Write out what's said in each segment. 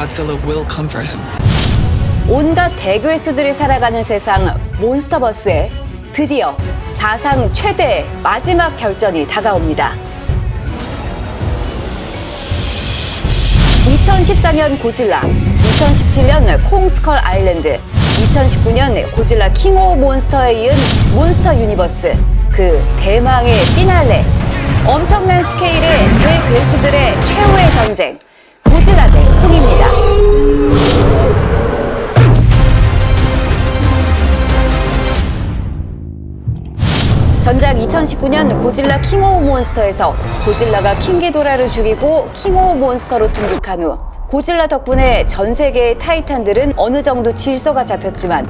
Godzilla will come for him. 온갖 대괴수들이 살아가는 세상 몬스터버스에 드디어 사상 최대 마지막 결전이 다가옵니다. 2014년 고질라, 2017년 콩스컬 아일랜드, 2019년 고질라 킹 오브 몬스터에 이은 몬스터 유니버스, 그 대망의 피날레. 엄청난 스케일의 대괴수들의 최후의 전쟁, 고질라 대 콩입니다. 전작 2019년 고질라 킹 오브 몬스터에서 고질라가 킹기도라를 죽이고 킹 오브 몬스터로 등극한 후 고질라 덕분에 전 세계의 타이탄들은 어느 정도 질서가 잡혔지만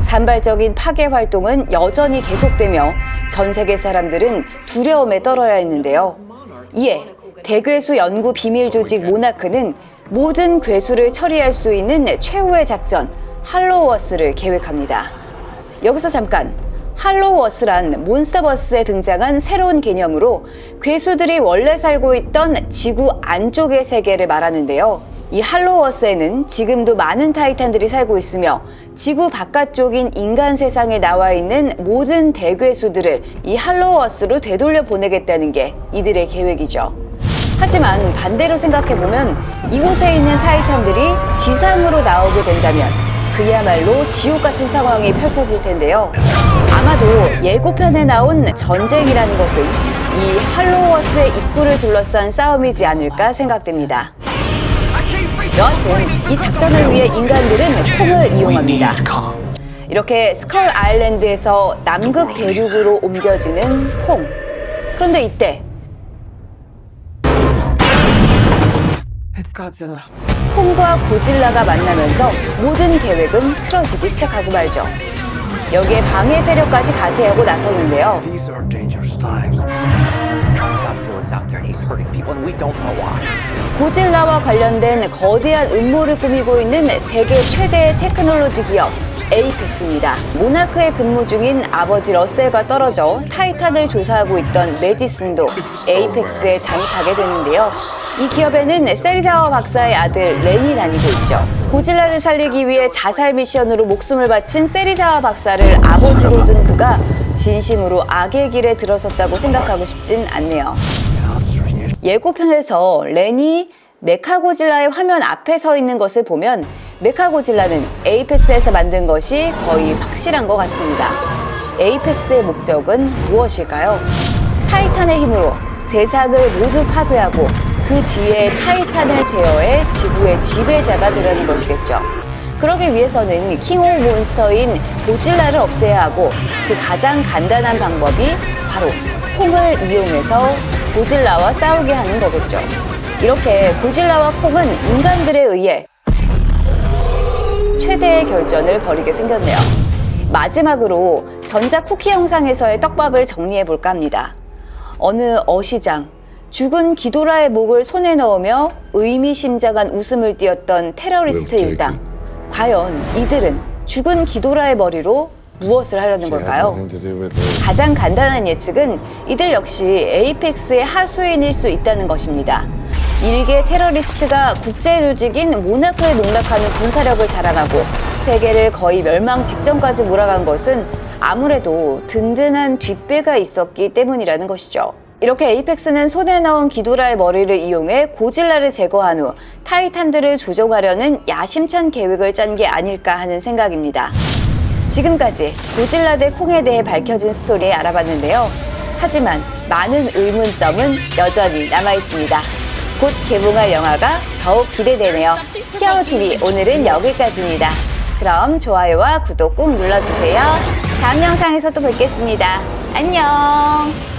산발적인 파괴 활동은 여전히 계속되며 전 세계 사람들은 두려움에 떨어야 했는데요. 이에 대괴수 연구 비밀 조직 모나크는 모든 괴수를 처리할 수 있는 최후의 작전 할로워스를 계획합니다. 여기서 잠깐 할로워스란 몬스터버스에 등장한 새로운 개념으로 괴수들이 원래 살고 있던 지구 안쪽의 세계를 말하는데요. 이 할로워스에는 지금도 많은 타이탄들이 살고 있으며 지구 바깥쪽인 인간 세상에 나와 있는 모든 대괴수들을 이 할로워스로 되돌려 보내겠다는 게 이들의 계획이죠. 하지만 반대로 생각해보면 이곳에 있는 타이탄들이 지상으로 나오게 된다면 그야말로 지옥 같은 상황이 펼쳐질 텐데요. 아마도 예고편에 나온 전쟁이라는 것은 이 할로워스의 입구를 둘러싼 싸움이지 않을까 생각됩니다. 여하튼 이 작전을 위해 인간들은 콩을 이용합니다. 이렇게 스컬 아일랜드에서 남극 대륙으로 옮겨지는 콩. 그런데 이때 Godzilla. 콩과 고질라가 만나면서 모든 계획은 틀어지기 시작하고 말죠. 여기에 방해 세력까지 가세하고 나서는데요. These are dangerous times. Godzilla's out there and he's hurting people and we don't know why. 고질라와 관련된 거대한 음모를 꾸미고 있는 세계 최대의 테크놀로지 기업 에이펙스입니다. 모나크에 근무 중인 아버지 러셀과 떨어져 타이탄을 조사하고 있던 메디슨도 에이펙스에 잠입하게 되는데요. 이 기업에는 세리자와 박사의 아들 렌이 다니고 있죠. 고질라를 살리기 위해 자살 미션으로 목숨을 바친 세리자와 박사를 아버지로 둔 그가 진심으로 악의 길에 들어섰다고 생각하고 싶진 않네요. 예고편에서 렌이 메카고질라의 화면 앞에 서 있는 것을 보면 메카고질라는 에이펙스에서 만든 것이 거의 확실한 것 같습니다. 에이펙스의 목적은 무엇일까요? 타이탄의 힘으로 세상을 모두 파괴하고 그 뒤에 타이탄을 제어해 지구의 지배자가 되려는 것이겠죠. 그러기 위해서는 킹 오브 몬스터인 고질라를 없애야 하고 그 가장 간단한 방법이 바로 콩을 이용해서 고질라와 싸우게 하는 거겠죠. 이렇게 고질라와 콩은 인간들에 의해 최대의 결전을 벌이게 생겼네요. 마지막으로 전작 쿠키 영상에서의 떡밥을 정리해 볼까 합니다. 어느 어시장, 죽은 기도라의 목을 손에 넣으며 의미심장한 웃음을 띄었던 테러리스트 일당. 과연 이들은 죽은 기도라의 머리로 무엇을 하려는 걸까요? 가장 간단한 예측은 이들 역시 에이펙스의 하수인일 수 있다는 것입니다. 일개 테러리스트가 국제 조직인 모나크에 농락하는 군사력을 자랑하고 세계를 거의 멸망 직전까지 몰아간 것은 아무래도 든든한 뒷배가 있었기 때문이라는 것이죠. 이렇게 에이펙스는 손에 넣은 기도라의 머리를 이용해 고질라를 제거한 후 타이탄들을 조종하려는 야심찬 계획을 짠 게 아닐까 하는 생각입니다. 지금까지 고질라 대 콩에 대해 밝혀진 스토리 알아봤는데요. 하지만 많은 의문점은 여전히 남아 있습니다. 곧 개봉할 영화가 더욱 기대되네요. 히어로TV 오늘은 여기까지입니다. 그럼 좋아요와 구독 꼭 눌러주세요. 다음 영상에서 또 뵙겠습니다. 안녕!